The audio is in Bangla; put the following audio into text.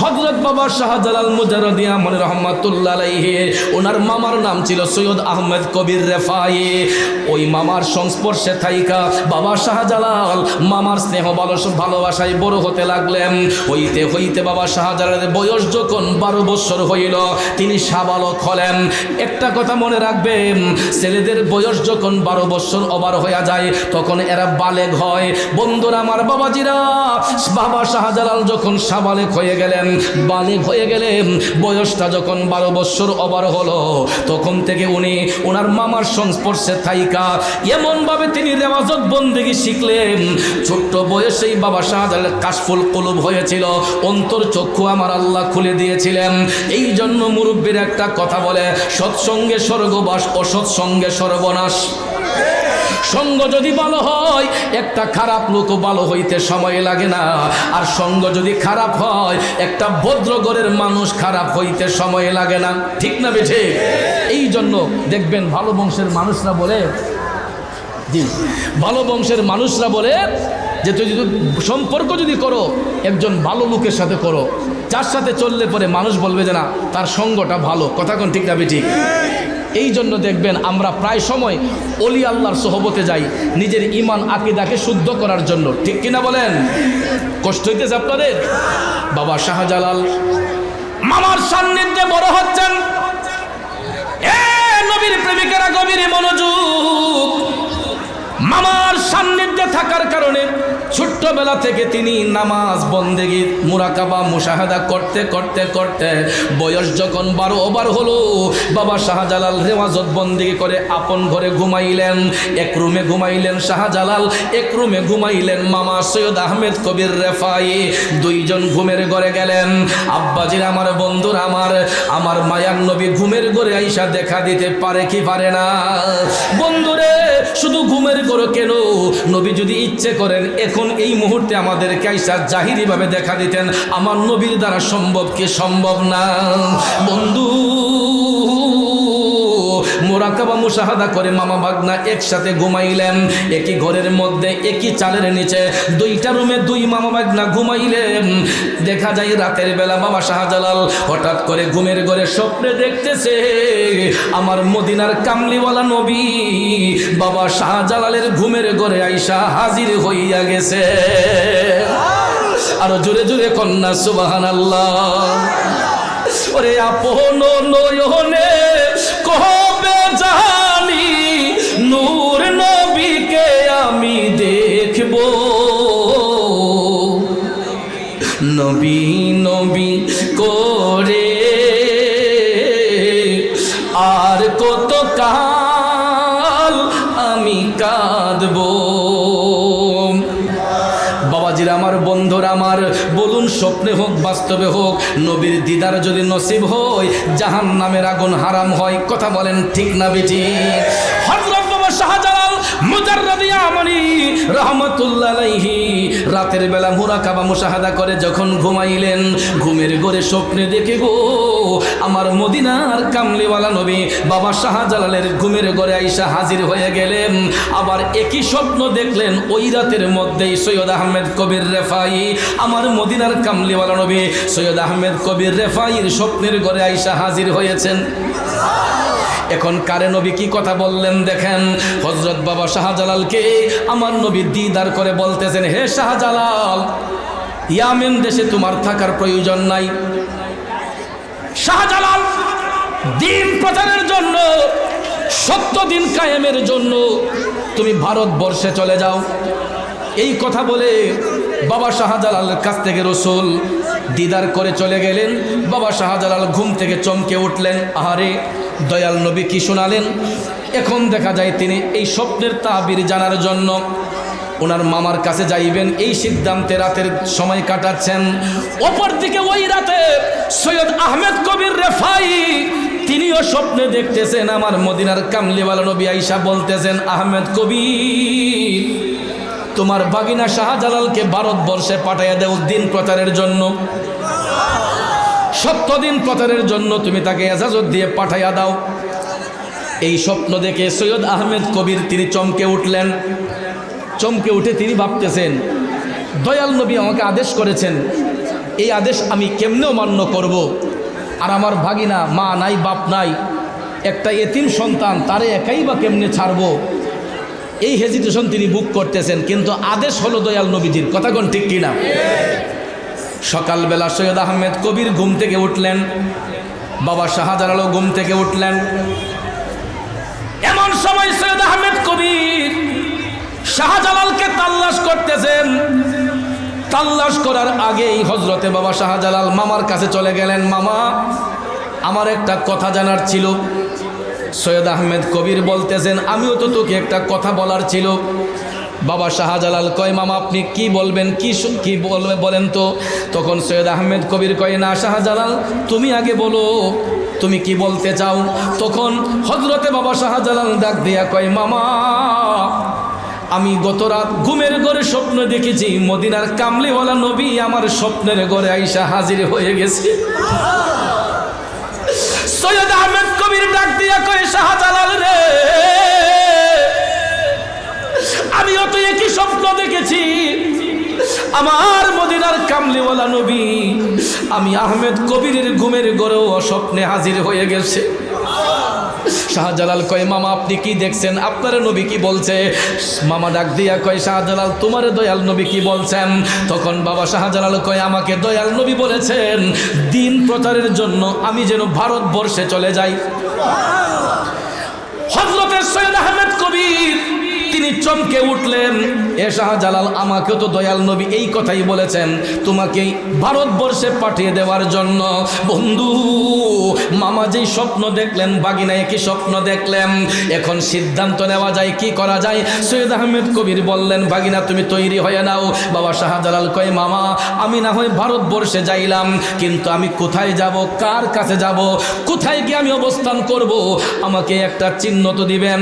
হজরত বাবা শাহজালাল মুজারদিয়া মনে রহমাতুল্লাহ ওনার মামার নাম ছিল সৈয়দ আহমেদ কবির রেফাই। ওই মামার সংস্পর্শে থাইকা বাবা শাহজালাল মামার স্নেহ ভালো ভালোবাসায় বড় হতে লাগলেন। হইতে হইতে বাবা শাহজালালের বয়স যখন বারো বছর হইল, তিনি সাবালক হলেন। একটা কথা মনে রাখবেন, ছেলেদের বয়স যখন বারো বছর ওভার হয়ে যায়, তখন এরা বালেগ হয়। বন্ধুরা, আমার বাবাজিরা, বাবা শাহজালাল যখন সাবালেক হয়ে গেলেন বালেগ হয়ে গেলেন বয়সটা যখন বারো বছর ওভার হলো, তখন থেকে উনি ওনার মামার সংস্পর্শে থাইকা, এমনভাবে তিনি রেওয়াজত বন্দেগি শিখলেন। ছোট্ট বয়সেই বাবা শাহজালালের কাশফুল কলুব হয়েছিল, অন্তর চক্ষু আমার আল্লাহ খুলে দিয়েছিলেন। এই জন্য মুরব্বীর একটা কথা বলে, সৎসঙ্গে স্বর্গবাস, অসৎসঙ্গে সর্বনাশ। সঙ্গ যদি ভালো হয়, একটা খারাপ লোক ভালো হইতে সময় লাগে না। আর সঙ্গ যদি খারাপ হয়, একটা ভদ্রগরের মানুষ খারাপ হইতে সময় লাগে না। ঠিক না বেঠে? এই জন্য দেখবেন ভালো বংশের মানুষরা বলে, জি, ভালো বংশের মানুষরা বলে যে তুই যদি সম্পর্ক যদি করো, একজন ভালো লোকের সাথে করো। যার সাথে চললে পরে মানুষ বলবে যে, না, তার সঙ্গটা ভালো। কথা কোন ঠিক না ঠিক এই জন্য দেখবেন আমরা প্রায় সময় অলি আল্লাহর সহবতে যাই নিজের ইমান আকিদাকে শুদ্ধ করার জন্য। ঠিক কিনা বলেন? কষ্ট হইতেছে আপনাদের? বাবা শাহজালাল, মামার সান্নিধ্যে বড় হচ্ছেন। নবীর প্রেমিকেরা গভীর মনোযোগ। মামার সান্নিধ্যে থাকার কারণে ছোট্টবেলা থেকে তিনি নামাজ বন্দেগি মুরাকাবা, মুশাহাদা করতে করতে করতে বয়স যখন বারো ওভার হলো, বাবা শাহজালাল রেওয়াজত বন্দেগি করে আপন ঘরে ঘুমাইলেন, এক রুমে ঘুমাইলেন শাহজালাল, এক রুমে ঘুমাইলেন মামা সৈয়দ আহমেদ কবির রেফাই। দুইজন ঘুমের ঘরে গেলেন, আব্বাজির আমার, বন্ধুর আমার আমার মায়ার নবী ঘুমের ঘরে আইসা দেখা দিতে পারে কি পারে না। বন্ধুরে, শুধু ঘুমের ঘরে কেন? নবী যদি ইচ্ছে করেন, এখন এই মুহূর্তে আমাদের কাইসার জাহিরি ভাবে দেখা দিতেন, আমার নবীর দ্বারা সম্ভব কি সম্ভব না? বন্ধু মোরাকাবা মুশাহাদা করে মামা ভাগনা একসাথে ঘুমাইলেন। একই ঘরের মধ্যে, একই চালের নিচে দুইটা রুমে দুই মামা ভাগনা ঘুমাইলেন। দেখা যায় রাতের বেলা বাবা শাহজালাল হঠাৎ করে ঘুমের ঘরে স্বপ্নে দেখতেছে, আমার মদিনার কামলিওয়ালা নবী বাবা শাহজালালের ঘুমের ঘরে আইসা হাজির হইয়া গেছে। আরও জোরে জোরে কন্যা সুবাহান আল্লাহ ওরে আপন নয়নে নবী নবী করে। আর কত কাল আমি কাঁদবো? বাবাজির আমার, বন্ধুর আমার, বলুন স্বপ্নে হোক, বাস্তবে হোক, নবীর দিদার যদি নসিব হয় জাহান নামের আগুন হারাম হয়, কথা বলেন ঠিক না বেটি? হজরত বাবা রাতের বেলা মুরাকাবা মুশাহাদা করে যখন ঘুমাইলেন, ঘুমের ঘরে স্বপ্নে দেখে গো, আমার মদিনার কামলিওয়ালা নবী বাবা শাহজালালের ঘুমের ঘরে আইসা হাজির হয়ে গেলেন। আবার একই স্বপ্ন দেখলেন, ওই রাতের মধ্যেই সৈয়দ আহমেদ কবির রেফাই, আমার মদিনার কামলিওয়ালা নবী সৈয়দ আহমেদ কবির রেফাইয়ের স্বপ্নের ঘরে আইসা হাজির হয়েছেন। এখন কারে নবী কি কথা বললেন দেখেন? হজরত বাবা শাহজালালকে আমার নবী দিদার করে বলতেছেন, হে শাহজালাল, ইয়ামেন দেশে তোমার থাকার প্রয়োজন নাই। শাহজালাল, দিন প্রচারের জন্য, সত্য দিন কায়েমের জন্য তুমি ভারতবর্ষে চলে যাও। এই কথা বলে বাবা শাহজালালের কাছ থেকে রসুল দিদার করে চলে গেলেন। বাবা শাহজালাল ঘুম থেকে চমকে উঠলেন, আহারে দয়াল নবী কি শোনালেন? এখন দেখা যায় তিনি এই স্বপ্নের তাবির জানার জন্য ওনার মামার কাছে যাইবেন। এই সিদ্ধান্তে রাতের সময় কাটাচ্ছেন। অপর দিকে ওই রাতে সৈয়দ আহমেদ কবির রেফাই, তিনিও স্বপ্নে দেখতেছেন আমার মদিনার কামলিওয়ালা নবী আইসা বলতেছেন, আহমেদ কবির, তোমার বাগিনা শাহজালালকে ভারতবর্ষে পাঠাইয়া দেও দিন প্রচারের জন্য। সত্য দিন প্রচারের জন্য তুমি তাকে এজাজত দিয়ে পাঠাইয়া দাও। এই স্বপ্ন দেখে সৈয়দ আহমেদ কবির তিনি চমকে উঠলেন। চমকে উঠে তিনি ভাবতেছেন, দয়াল নবী আমাকে আদেশ করেছেন। এই আদেশ আমি কেমনেও মান্য করব। আর আমার ভাগিনা, মা নাই, বাপ নাই, একটা এতিম সন্তান, তারে একাই বা কেমনে ছাড়বো? এই হেজিটেশন তিনি বুক করতেছেন, কিন্তু আদেশ হলো দয়াল নবীজির। কথা কোন ঠিক কিনা? সকালবেলা সৈয়দ আহমেদ কবির ঘুম থেকে উঠলেন, বাবা শাহজালালও ঘুম থেকে উঠলেন। এমন সময় সৈয়দ আহমেদ কবির শাহজালালকে তাল্লাশ করতেছেন। তাল্লাশ করার আগেই হজরতে বাবা শাহজালাল মামার কাছে চলে গেলেন, মামা, আমার একটা কথা জানার ছিল। সৈয়দ আহমেদ কবির বলতেছেন, আমিও তো তোকে একটা কথা বলার ছিল। বাবা শাহজালাল কয়, মামা, আপনি কি বলবেন? কি কি বলবে বলেন তো? তখন সৈয়দ আহমেদ কবির কয়, না শাহজালাল, তুমি আগে বলো, তুমি কি বলতে চাও? তখন হজরতে বাবা শাহজালাল ডাক দিয়া কয়, মামা, আমি গত রাত ঘুমের ঘরে স্বপ্ন দেখেছি, মদিনার কামলিওয়ালা নবী আমার স্বপ্নের ঘরে আইসা হাজির হয়ে গেছে। সৈয়দ আহমেদ কবির ডাক দিয়া কয়ে, শাহজালাল রে স্বপ্ন দেখেছি। আমার মদিনার কামলিওয়ালা নবী, আমি আহমেদ কবিরের ঘুমের গড়েও স্বপ্নে হাজির হয়ে গেছে। শাহজালাল কয়, মামা, আপনি কি দেখছেন? আপনার নবী কি বলছে? মামা ডাক দিয়া কয়, শাহজালাল, তোমার দয়াল নবী কি বলছেন? তখন বাবা শাহজালাল কয়, আমাকে দয়াল নবী বলেছেন, দিন প্রচারের জন্য আমি যেন ভারতবর্ষে চলে যাই। হজরতের সৈয়দ আহমেদ কবির তিনি চমকে উঠলেন। এ শাহজালাল, আমাকেও তো দয়াল নবী এই কথাই বলেছেন, তোমাকে ভারতবর্ষে পাঠিয়ে দেওয়ার জন্য। বন্ধু, মামা যেই স্বপ্ন দেখলেন বাগিনা একই স্বপ্ন দেখলেন? এখন সিদ্ধান্ত নেওয়া যায়, কি করা যায়? সৈয়দ আহমেদ কবির বললেন, বাগিনা, তুমি তৈরি হয়ে নাও। বাবা শাহজালাল কয়, মামা, আমি না হয় ভারতবর্ষে যাইলাম, কিন্তু আমি কোথায় যাব, কার কাছে যাব, কোথায় গিয়ে আমি অবস্থান করব? আমাকে একটা চিহ্ন তো দিবেন।